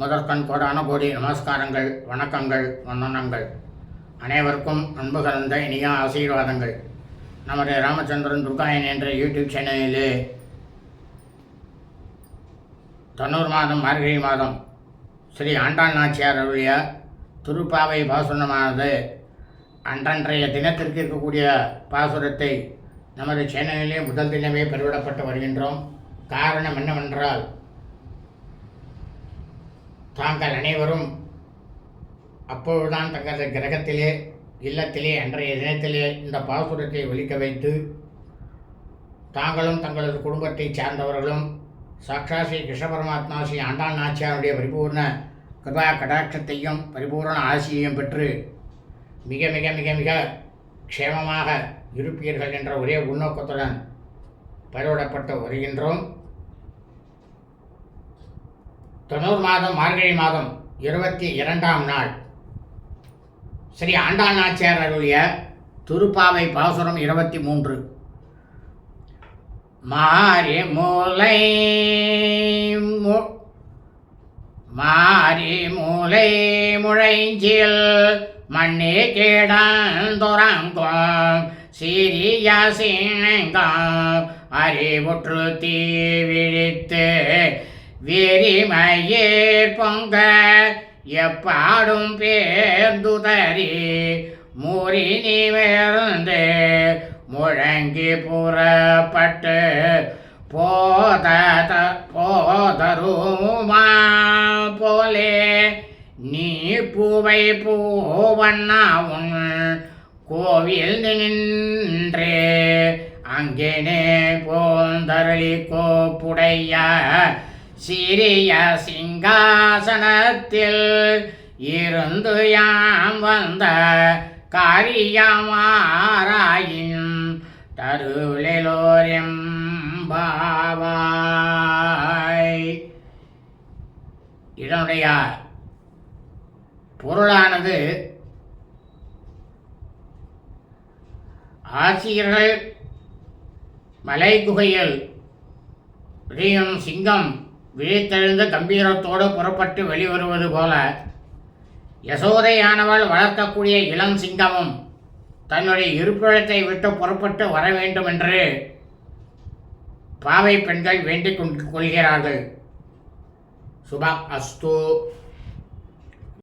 முதற்கண் கோடான கோடி நமஸ்காரங்கள் வணக்கங்கள் வந்தனங்கள். அனைவருக்கும் அன்பு கலந்த இனிய ஆசீர்வாதங்கள். நமது ராமச்சந்திரன் துர்காயன் என்ற யூடியூப் சேனலிலே தொண்ணூறு மாதம் மார்கழி மாதம் ஸ்ரீ ஆண்டாள் நாச்சியார் அருளிய திருப்பாவை பாசுரமானது அன்றன்றைய தினத்திற்கு இருக்கக்கூடிய பாசுரத்தை நமது சேனலிலே முதல் தினமே பெருவிடப்பட்டு வருகின்றோம். காரணம் என்னவென்றால் தாங்கள் அனைவரும் அப்பொழுதுதான் தங்களது கிரகத்திலே இல்லத்திலே அன்றைய தினத்திலே இந்த பாசுரத்தை ஒழிக்க வைத்து தாங்களும் தங்களது குடும்பத்தை சார்ந்தவர்களும் சாக்ஷா ஸ்ரீ கிருஷ்ண பரமாத்மா ஸ்ரீ ஆண்டாள் நாச்சியாருடைய பரிபூர்ண கிருபா கடாட்சத்தையும் பரிபூர்ண ஆசியையும் பெற்று மிக மிக மிக மிக க்ஷேமமாக இருப்பீர்கள் என்ற ஒரே உள்நோக்கத்துடன் பயிரிடப்பட்டு வருகின்றோம். தொண்ணூறு மாதம் மார்கழி மாதம் இருபத்தி இரண்டாம் நாள். ஸ்ரீ ஆண்டாநாச்சியார் அருளிய திருப்பாவை பாசுரம் இருபத்தி மூன்று. மாறி மூலை மு- மாறி மூலை முழைஞ்சில் மண்ணே கேடாந்துறங்கும் சிறிய சிங்கம் அறிவுற்று தீ விழித்து வெறிமையேர் பொங்க எப்பாடும் பேர்ந்துதறி மூறி நிமிர்ந்து முழங்கி புறப்பட்டு போத போதருமா போலே நீ பூவை பூவண்ணா உன் கோவில் நின்றே அங்கேனே போந்தரளி கோப்புடைய சிறிய சிங்காசனத்தில் இருந்து யாம் வந்த காரியமாராயின் தருளிலோரியம் பாவாய் இதனுடைய பொருளானது ஆசிரியர்கள் மலை குகையில் சிங்கம் விழித்தெழுந்த கம்பீரத்தோடு புறப்பட்டு வெளிவருவது போல யசோதையானவள் வளர்க்கக்கூடிய இளம் சிங்கமும் தன்னுடைய இருப்பிடத்தை விட்டு புறப்பட்டு வர வேண்டும் என்று பாவை பெண்கள் வேண்டிக் கொள்கிறார்கள். சுபா அஸ்து.